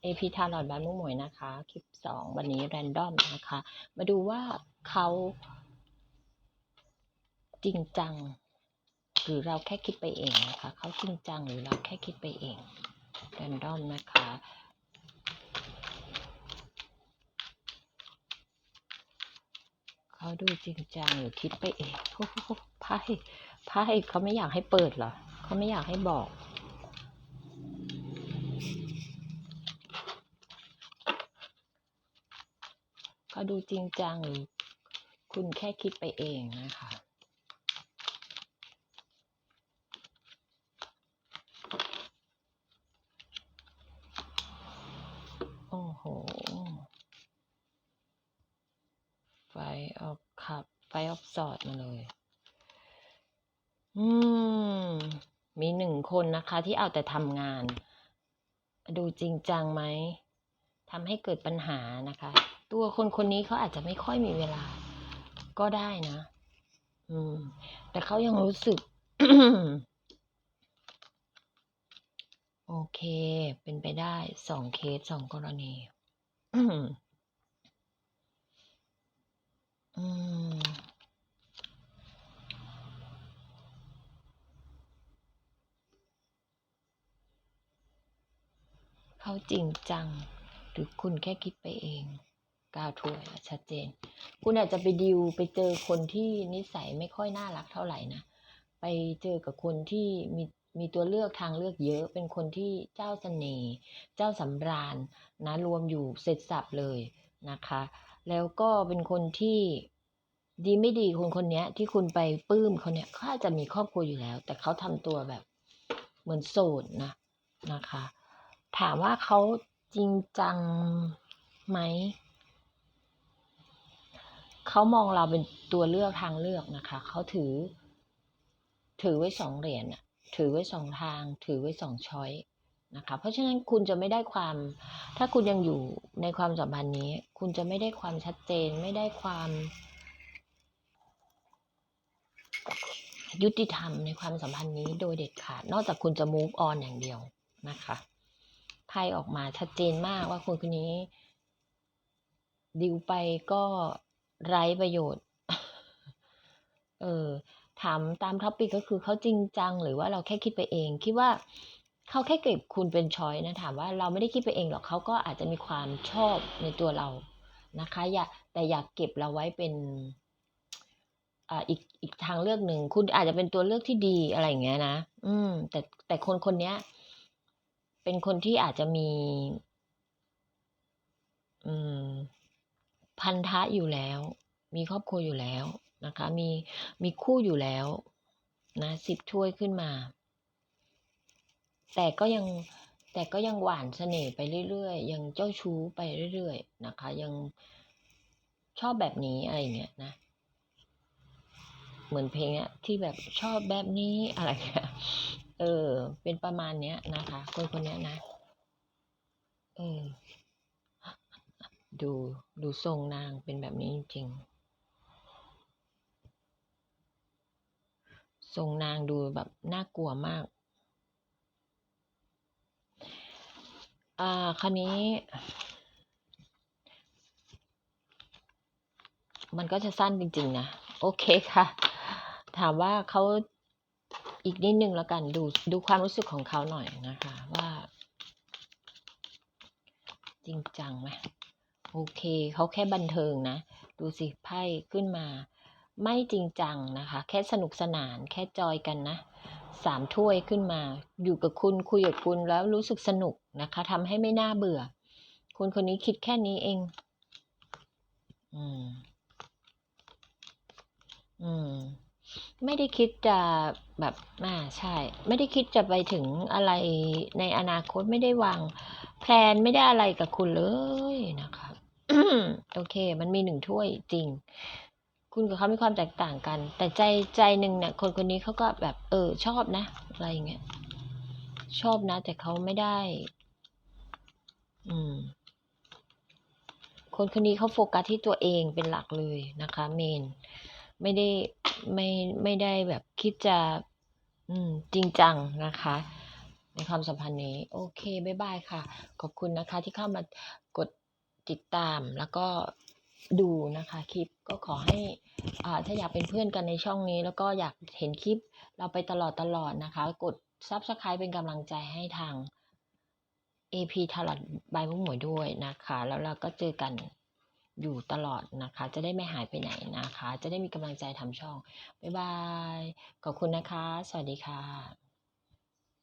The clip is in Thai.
เอพีทารอดบ้านมุ้งหมวยนะคะ คลิปสองวันนี้แรนดอมนะคะ มาดูว่าเขาจริงจัง หรือเราแค่คิดไปเองนะคะ เขาจริงจังหรือเราแค่คิดไปเองแรนดอมนะคะเขาดูจริงจังหรือคิดไปเองโอ้โหไพ่ไพ่เขาไม่อยากให้เปิดเหรอเขาไม่อยากให้บอก เขาดูจริงจังหรือคุณแค่คิดไปเองนะคะโอ้โหไฟออกขับไฟออกสอดมาเลย อืม มีหนึ่งคนนะคะที่เอาแต่ทำงาน ดูจริงจังไหม ทำให้เกิดปัญหานะคะ ตัวคนคนนี้เขาอาจจะไม่ค่อยมีเวลา ก็ได้นะ อืม แต่เขายังรู้สึก โอเค เป็นไปได้สองเคสสองกรณีอืมเขาจริงจัง หรือคุณแค่คิดไปเองก้าวถ้วยชัดเจน คุณอาจจะไปดิวไปเจอคนที่นิสัยไม่ค่อยน่ารักเท่าไหร่นะ ไปเจอกับคนที่มีมีตัวเลือกทางเลือกเยอะ เป็นคนที่เจ้าเสน่ห์เจ้าสำราญนะรวมอยู่เสร็จสับเลยนะคะ แล้วก็เป็นคนที่ดีไม่ดีคนคนนี้ที่คุณไปปลื้มเขาเนี่ยเขาอาจจะมีครอบครัวอยู่แล้ว แต่เขาทำตัวแบบเหมือนโสดนะนะคะ ถามว่าเขา จริงจังไหม เขามองเราเป็นตัวเลือกทางเลือกนะคะ เขาถือ ถือไว้สองเหรียญน่ะถือไว้สองทาง ถือไว้สองช้อยนะคะ เพราะฉะนั้นคุณจะไม่ได้ความ ถ้าคุณยังอยู่ในความสัมพันธ์นี้ คุณจะไม่ได้ความชัดเจน ไม่ได้ความ ยุติธรรมในความสัมพันธ์นี้โดยเด็ดขาด นอกจากคุณจะ move on อย่างเดียวนะคะ ไพ่ออกมาชัดเจนมากว่าคนคนนี้ ดิวไปก็ไร้ประโยชน์ เออถามตามท็อปิกก็คือเขาจริงจัง หรือว่าเราแค่คิดไปเอง คิดว่าเขาแค่เก็บคุณเป็นช้อยนะถามว่าเราไม่ได้คิดไปเองหรอกเขาก็อาจจะมีความชอบในตัวเรานะคะ อยากแต่อยากเก็บเราไว้เป็นอีกอีกทางเลือกหนึ่งคุณอาจจะเป็นตัวเลือกที่ดีอะไรอย่างเงี้ยนะ อืม แต่แต่คนคนเนี้ย เป็นคนที่อาจจะมีมพันธะอยู่แล้ว มีครอบครัวอยู่แล้วนะคะ มีมีคู่อยู่แล้วนะสิบถ้วยขึ้นมา แต่ก็ยังแต่ก็ยังหวานเสน่ห์ไปเรื่อยๆ ยังเจ้าชู้ไปเรื่อยๆนะคะ ยังชอบแบบนี้อะไรเงี้ยนะ เหมือนเพลงเนี้ยที่แบบชอบแบบนี้อะไรเงี้ย ออ เป็นประมาณเนี้ยนะคะ คนคนเนี้ยนะเออดูดูทรงนางเป็นแบบนี้จริงทรงนางดูแบบน่ากลัวมาก อ่าคราวนี้ มันก็จะสั้นจริง ๆ นะ โอเคค่ะ ถามว่าเขา อีกนิดนึงแล้วกันดูดูความรู้สึกของเขาหน่อยนะคะ ว่า จริงจังไหมโอเคเขาแค่บันเทิงนะ ดูสิไพ่ขึ้นมา ไม่จริงจังนะคะ แค่สนุกสนานแค่จอยกันนะสามถ้วยขึ้นมา อยู่กับคุณคุยกับคุณแล้วรู้สึกสนุกนะคะทำให้ไม่น่าเบื่อ คุณคนนี้คิดแค่นี้เอง อืม อืม ไม่ได้คิดจะแบบอ่าใช่ ไม่ได้คิดจะไปถึงอะไรในอนาคตไม่ได้วางแพลนไม่ได้อะไรกับคุณเลยนะคะโอเค มันมีหนึ่งถ้วยจริง คุณกับเขามีความแตกต่างกัน แต่ใจใจหนึ่งเนี่ย คนคนนี้เขาก็แบบ เออ ชอบนะ อะไรอย่างเงี้ยชอบนะ แต่เขาไม่ได้ อืม คนคนนี้เขาโฟกัสที่ตัวเองเป็นหลักเลยนะคะ เมน ไม่ได้ ไม่ไม่ได้แบบคิดจะอืมจริงจังนะคะ ในความสัมพันธ์นี้ โอเคบายบายค่ะ ขอบคุณนะคะที่เข้ามากดติดตามแล้วก็ดูนะคะคลิปก็ขอให้อ่าถ้าอยากเป็นเพื่อนกันในช่องนี้ แล้วก็อยากเห็นคลิปเราไปตลอดตลอดนะคะ กด Subscribe เป็นกำลังใจให้ทาง AP ทาร์ลบายมุกหมวยด้วยนะคะ แล้วเราก็เจอกัน อยู่ตลอดนะคะ จะได้ไม่หายไปไหนนะคะ จะได้มีกำลังใจทำช่อง บ๊ายบาย ขอบคุณนะคะ สวัสดีค่ะ